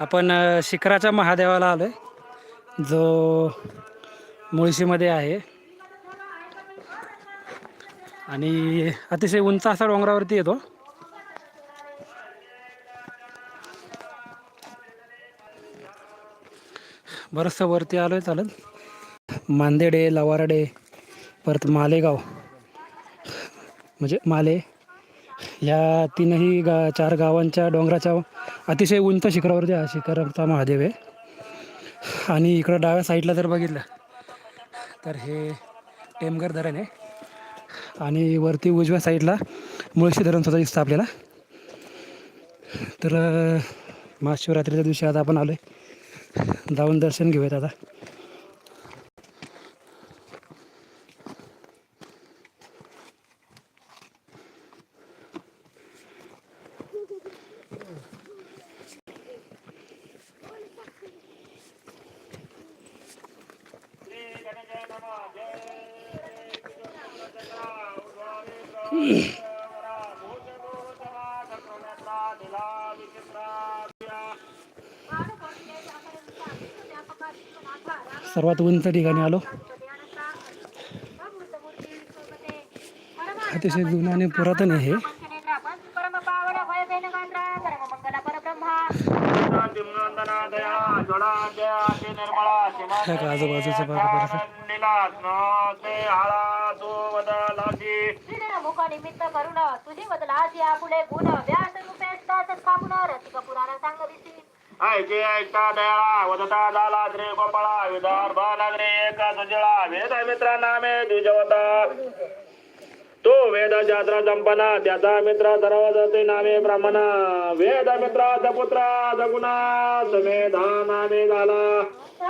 आपण शिखराच्या महादेवाला आलो आहे जो मुळशीमध्ये आहे. आणि अतिशय उंच असा डोंगरावरती येतो. बरंचसं वरती आलो आहे चालत. मांदेडे लवारडे परत मालेगाव. म्हणजे माले. या तीनही गा चार गावांच्या डोंगराच्या अतिशय उंच शिखरावरती हा शिखराचा महादेव आहे. आणि इकडं डाव्या साईडला जर बघितलं तर हे टेमघर धरण आहे. आणि वरती उजव्या साईडला मुळशी धरण सुद्धा दिसतं आपल्याला. तर महाशिवरात्रीच्या दिवशी आता आपण आलो आहे जाऊन दर्शन घेऊयात आता. सर्वात उंच ठिकाणी आलो. अतिशय जुनं आणि पुरातन आहे आजूबाजूचा ह्या निमित्त करून तुझी बदलाची आपुले गुण व्यास रूपे असतात स्थापन रसिक पुराण सांगविसी ऐके ऐकता दयाळा वदता झाला श्री गोपाळा विदर्भ नगरी एका सुजळा वेद मित्र नामे द्विजवता. तो वेद शास्त्र संपना त्याचा मित्र सर्व जसे नामे ब्राह्मणा. वेद मित्र पुत्रा सगुणा समेधा नामे झाला.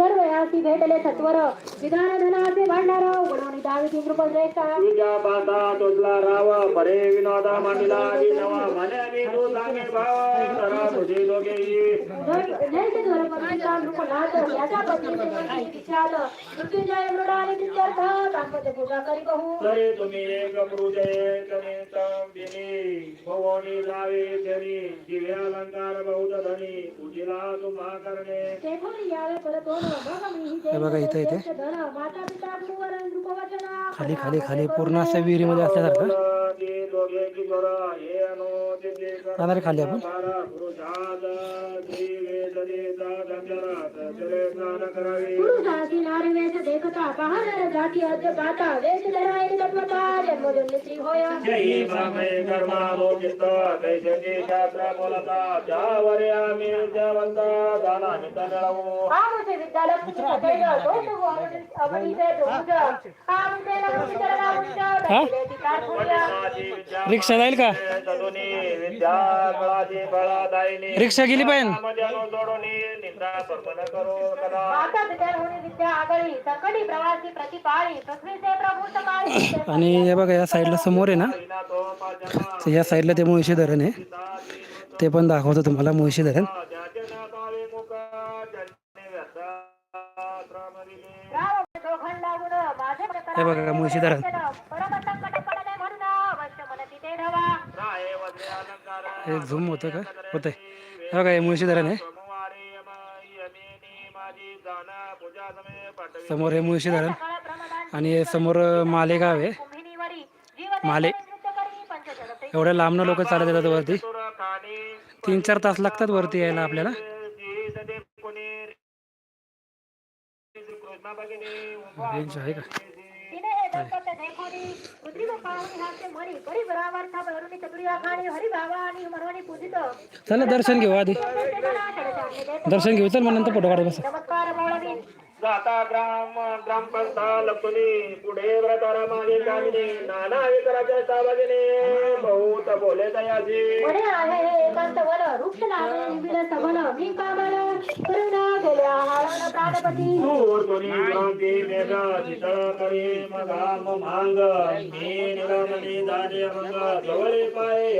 विदर्भ यासी भेटले सत्वर. विधान धनाचे भांडार उघडवणी दाविती नृपश्रेष्ठा तुझ्या पाता तोचला राव परे विनोदा मांडला. नवा म्हणे मी तू सांगे भाव धरा तुझी दोघेही. जयते धोर पत्रिका नृपनाथ याच्या पत्नीचे म्हणती विख्यात मृत्युंजय मृडा आणि तित्यर्थ दाम्पत्य पूजा करी कहू तरी तुम्ही एक मृजय कनेतम दिनी भवनी लावे शनी दिव्या अलंकार बहुत धनी तुम्हा करणे हे बघा इथं इथे. खाली खाली खाली पूर्ण असं विहिरीमध्ये असल्यासारखं. जाणार खाली आपण. श्री होय। बोलता त्यावर आम्ही विद्यावंत दाना मित मिळवू. आमचे विद्यालय रिक्षा जाईल का? रिक्षा गेली पाहिजे. आणि हे बघा या साईडला समोर आहे ना? या साईडला ते मुळशी धरण आहे. ते पण दाखवतो तुम्हाला मुळशी धरण. हे बघा मुळशी धरण. हे झूम होतं का? होतंय. हे बघा हे मुळशी धरण आहे. समोर हे मुळशी धरण आणि समोर मालेगाव आहे. माले एवढ्या लांबनं लोक चालत येतात वरती. तीन चार तास लागतात वरती यायला आपल्याला रेंज आहे का हे चला दर्शन घेऊ आधी दर्शना घेऊ चल मग नंतर फोटो काढत बस जाता ग्राम ग्रामपंथा लपणी पुढे व्रतारा मागे कामिनी नाना विकराच्या सावगिनी बहुत बोले दयाची म्हणे आहे हे एकांत वन वृक्ष निबिड सबन मी कामन करुणा हाळण प्राणपती. दूर क्रांती मेघ करी मगा मांग मी निरमणी दाने मंग जवळे पाय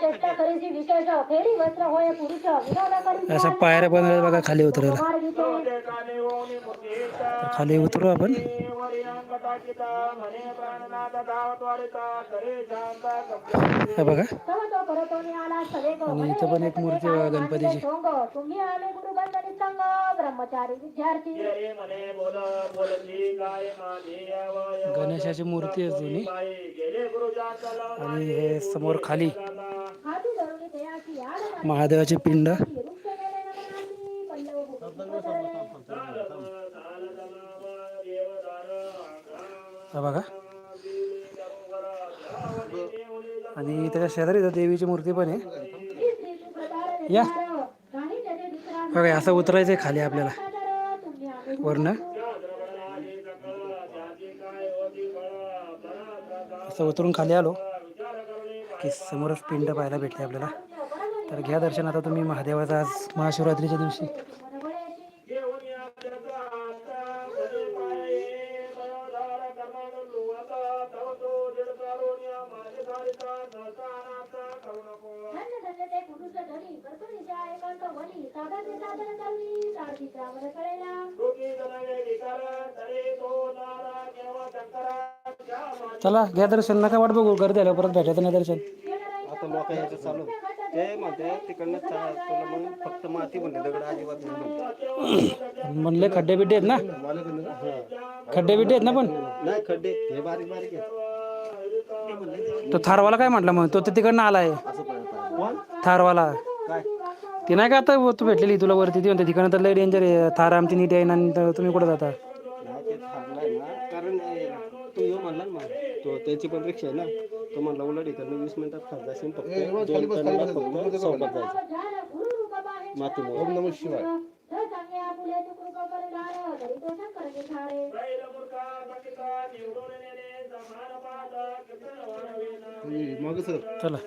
चेष्टा करीची विशेष फेरी वस्त्र होय पुरुष विनोद करी असं पायऱ्या बनवल्या बघा खाली उतरायला खाली उतरू आपण. हे बघा. आणि इथं पण एक मूर्ती बघा गणपतीची. ब्रह्मचारी गणेशाची मूर्ती आहे जुनी. आणि हे समोर खाली. महादेवाचे पिंड. हा बघा. आणि त्याच्या शेजारी देवीची मूर्ती पण आहे. या. बघा असं उतरायचं आहे खाली आपल्याला. सादर वरनं. असं उतरून खाली आलो की समोरच पिंड पाहायला भेटते आपल्याला. तर घ्या दर्शन. आता तुम्ही महादेवाचा आज महाशिवरात्रीच्या दिवशी धन्य धन्य ते पुरुष धनी कर्तुनीच्या एकांत वनी साधन ते साधन चालली सारथी श्रावण कळेला चला घ्या दर्शन नका वाट बघू गर्दी आल्यावर परत भेटायचं नाही दर्शन. आता लोक यायचं चालू. ते म्हणते तिकडनं चा- तुला मग फक्त माती म्हणते दगड अजिबात नाही म्हणते. म्हणले खड्डे बिड्डे आहेत ना. खड्डे बिड्डे आहेत ना पण? नाही खड्डे हे बारीक बारीक आहेत. ते थारवाला काय म्हटला मग? तो तर तिकडनं आलाय. थारवाला. काय ती नाही का आता तू भेटलेली तुला वरती? ती म्हणते तिकडनं तर लय डेंजर आहे. थार आमची नीट आहे तर तुम्ही कुठं जाता? ना कारण तू येऊ म्हणला ना. तो त्याची पण रिक्षा आहे ना तो म्हणला उलट इकडनं वीस मिनिटात खात जाशील फक्त दोन टनाला फक्त सोबत जायचं. झालं गुरु रूप बाहे मातीमुळे. ओम नमः शिवाय. मागे सर. चला.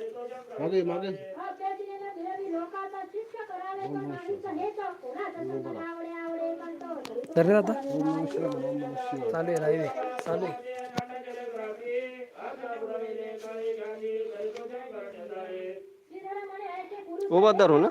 मागे मागे. तरी रे आता चालू आहे राहिवे चालू आहे. धरू ना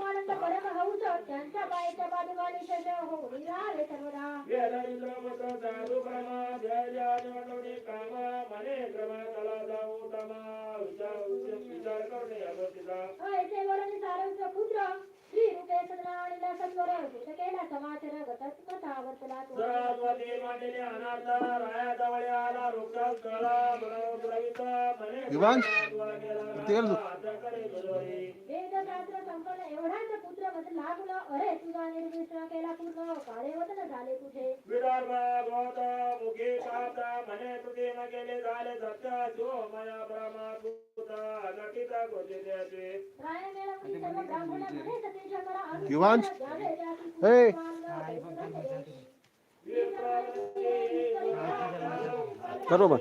पुत्र श्री रूपे सदना आणि सत्वर केला समाचार गतस्मता वर्तला तो वेदशास्त्र संपन्न एवढाच पुत्र मत लागला अरे तुझा निर्मिष्ट केला पूर्ण काळे वतन झाले तुझे विदर्भ गोत मुखी काता म्हणे तुझे न झाले सत्य नटिता करा युवांश. हे. बरोबर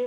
हवन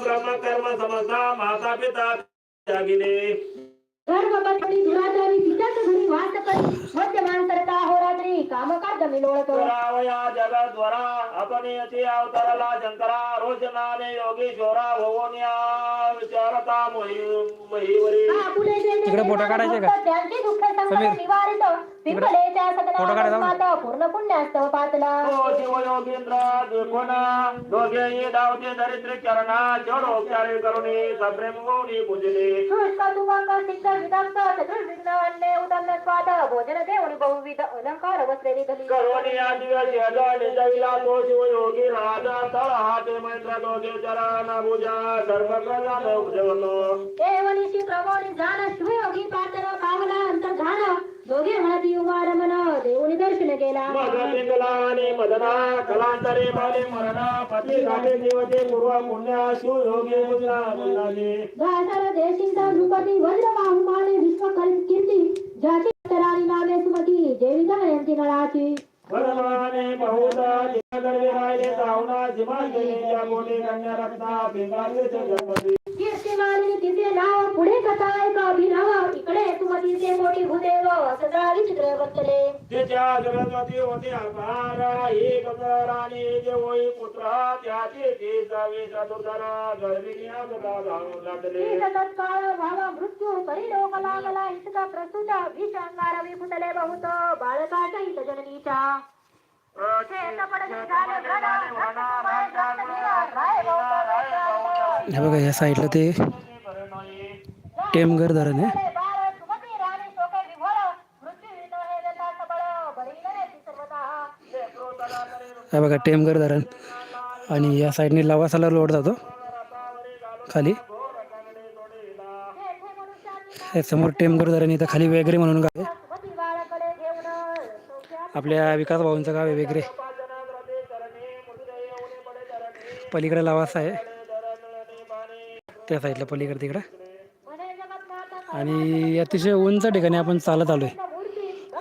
ब्रह्मकर्म माता पिता दुराचारी पित्याच घरी वास करी मध्यमान करता होरात्री कामकाज निलोळत रावया जगद्वरा आपण अवताराला शंकरा આલોચનાને યોગેશ્વરા ભવન્યા વિચારતા મહીવરી तिकडे फ़ोटो काढायचे का? समीर. तिकडे. फ़ोटो काढायचा ना? काढायचा पूर्ण पुण्य असतं पातला ઓ શિવયોગીન્દ્ર દ્વિગુણા યોગે એ દાવતે દરિદ્ર ચરણા જડો ઉપચારે કરુણી સપ્રેમ ગૌરી પૂજલી भोजन देऊन बहुविध अलंकार बसलेली धली करोनी आदिवासी हजारी दैला तो शिवयोगी राजा तळ हाते मै देवनिशी प्रभोनी जाण शिवयोगी पात्र पावला अंतर्धान दोघे म्हणती उमार मन देऊनी दर्शन केला. आणि मदना कलांतरे बाले मरणा पती घाटे देवते पूर्व पुण्या शिव योगी मुद्रा मुद्राली दासर देशींचा नृपती वज्र बाहुमाने विश्व कीर्ती. ज्याची तरारी नामे सुमती देवी जयंती नळाची. वरमाने बहुधा जिगर्वे राहिले जाऊना जिमान या कोणी कन्या रत्ना पिंगाचे जगमती कीर्तिमानी तिचे नाव पुढे कथा एक अभिनव? इकडे सुमतीचे मोठी भूदेव सदा विचित्र बसले तिच्या जगतवती होते अपार एक राणी जे होई पुत्र त्याची ती जावी चतुर्धरा गर्भिणी जाऊन लागले. तत्काळ भावा मृत्यू करी लोक लागला इतका प्रस्तुत विषंगार विपुतले बहुत बाळकाच्या हित जननीच्या. हे बघा या साईडला ते टेमघर धरण आहे. हे बघा टेमघर धरण. आणि या साईडने लवासाला रोड जातो. खाली. समोर टेमघर धरण इथं खाली वेगरे म्हणून गाव आहे. आपल्या विकास भाऊंचं गाव आहे वेगरे. पलीकडे लवासा आहे. त्या साईडला पलीकडे तिकडं. आणि अतिशय उंच ठिकाणी आपण चालत आलो आहे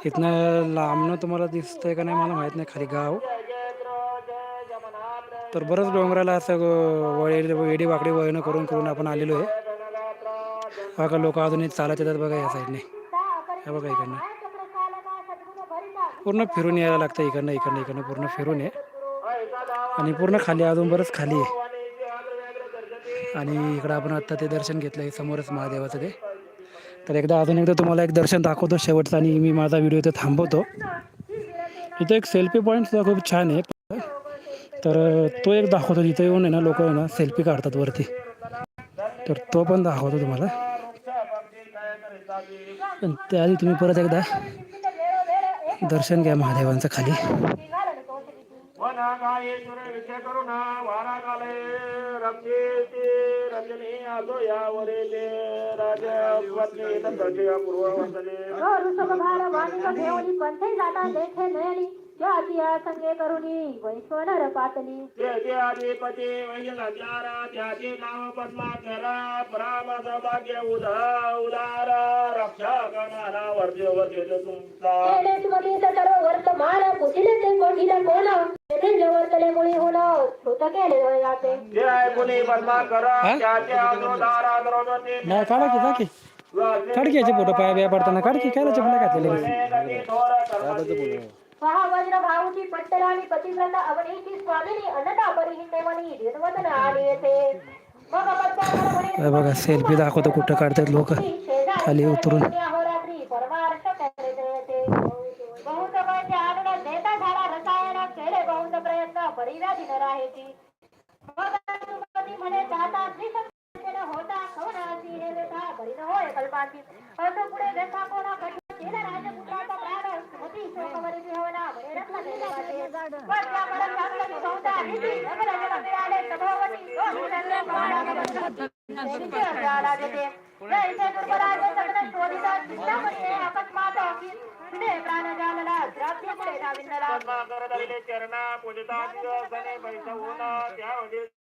इथनं लांबणं तुम्हाला दिसतंय का नाही मला माहीत नाही खाली गाव. तर बरंच डोंगराला असं ग- वळे वेडी वाकडी वळणं करून करून आपण आलेलो आहे. बघा लोक अजूनही चालत येतात बघा या साईडने. हे बघा इकडनं. पूर्ण फिरून यायला लागतं इकडनं इकडनं इकडनं पूर्ण फिरून ये. आणि पूर्ण खाली अजून बरंच खाली आहे. आणि इकडं आपण आत्ता ते दर्शन घेतलं आहे समोरच महादेवाचं ते. तर एकदा अजून एकदा तुम्हाला एक दर्शन दाखवतो शेवटचं आणि मी माझा व्हिडिओ इथे थांबवतो. इथं एक सेल्फी पॉईंट सुद्धा खूप छान आहे. तर तो एक दाखवतो इथं येऊन आहे ना लोक ना सेल्फी काढतात वरती. तर तो पण दाखवतो तुम्हाला. पण त्याआधी तुम्ही परत एकदा दर्शन घ्या महादेवांचं खाली. वना गायेश्वर विषय करुणा वारा काले रक्षेते रजनी आजो यावरे ते राजा पत्नी नंदची अपूर्व वंदने. घेऊन पंथे जाता देखे नयनी या संगे करुणी वैश्वनर पातली. त्याचे अधिपती वैजनाचारा त्याचे नाव पद्माकरा परामद भाग्य उदा उदार रक्षा करणारा तुमचा. सर्व वर्तमान ते कोणीला कोण? तेथे जवर्तले मुळी होण श्रुत केले जाते ते ऐकुनी पद्माकर त्याचे अनुदार आदरोदते नाही काढा की काढ याचे फोटो पाया बिया पडताना काढ की काय चपला घातलेले? पहा वज्र भाऊची पट्टराणी पतिव्रता अवनीची स्वामिनी अन्नदा परिहिंदे मनी दिनवदन आली येथे मग पद्माकर म्हणे हे बघा सेल्फी दाखवतो कुठं काढतात लोक. खाली उतरून. अहोरात्री परमार्थ करीत येते बहुत वैद्य आणून देता झाला रसायन केले बहुत प्रयत्न परिव्याधी न राहायची. मग सुमती म्हणे जाता त्रिसंख्येन होता कवन असी हे व्यथा बरी न होय कल्पाची. असं पुढे व्यथा कोणा कठीण केला राजपुत्राचा प्राण सुमती विहवना बरे रत्न वाटे. पण जास्त बहुधा नीती नगर मिळाले सभोवती दोन्ही नगरे पावणागमन. चरणा पूजिता सने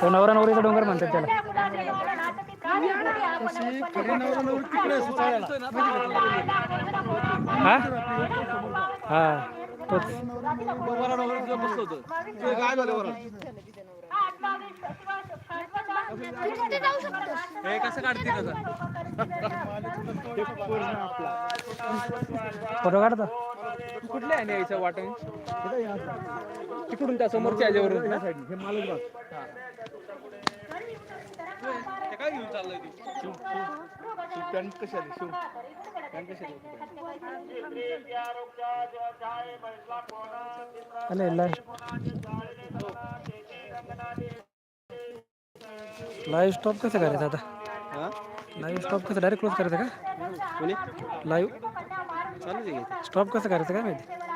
तो नवरा नवरीचा डोंगर म्हणतात त्याला हा हा तोच फोटो काढता कुठले आहे यायचं वाटण तिकडून त्या समोरच्या याच्यावरून. ना. काय घेऊन चाललंय कशी शिव कशी अरे लाईव्ह स्टॉप कसं करायचं आता? लाईव्ह स्टॉप कसं डायरेक्ट क्लोज करायचं का? लाईव्ह स्टॉप कसं करायचं काय माहिती?